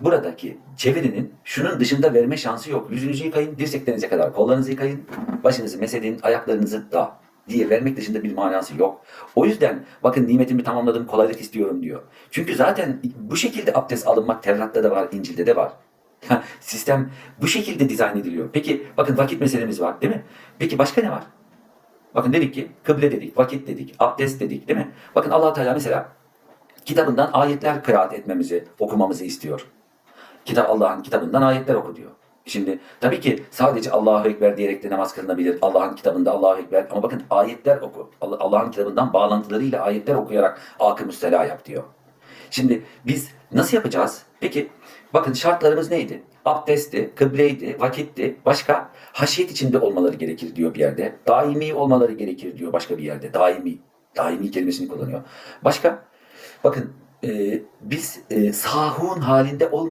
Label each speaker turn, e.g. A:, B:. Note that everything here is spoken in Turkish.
A: Buradaki çevirinin şunun dışında verme şansı yok. Yüzünüzü yıkayın, dirseklerinize kadar kollarınızı yıkayın, başınızı mesedin, ayaklarınızı da diye vermek dışında bir manası yok. O yüzden bakın nimetimi tamamladım, kolaylık istiyorum diyor. Çünkü zaten bu şekilde abdest alınmak Tevrat'ta da var, İncil'de de var. Sistem bu şekilde dizayn ediliyor. Peki bakın vakit meselemiz var değil mi? Peki başka ne var? Bakın dedik ki kıble dedik, vakit dedik, abdest dedik değil mi? Bakın allah Teala mesela kitabından ayetler kıraat etmemizi, okumamızı istiyor. Kitap Allah'ın kitabından ayetler oku diyor. Şimdi tabii ki sadece Allahu Ekber diyerek de namaz kılınabilir. Allah'ın kitabında Allahu Ekber ama bakın ayetler oku. Allah- Allah'ın kitabından bağlantılarıyla ayetler okuyarak akı müstela yap diyor. Şimdi biz nasıl yapacağız? Peki bakın şartlarımız neydi? Abdestti, kıbleydi, vakitti. Başka haşiyet içinde olmaları gerekir diyor bir yerde. Daimi olmaları gerekir diyor başka bir yerde. Daimi. Daimi kelimesini kullanıyor. Başka? Bakın e, biz e, sahun halinde ol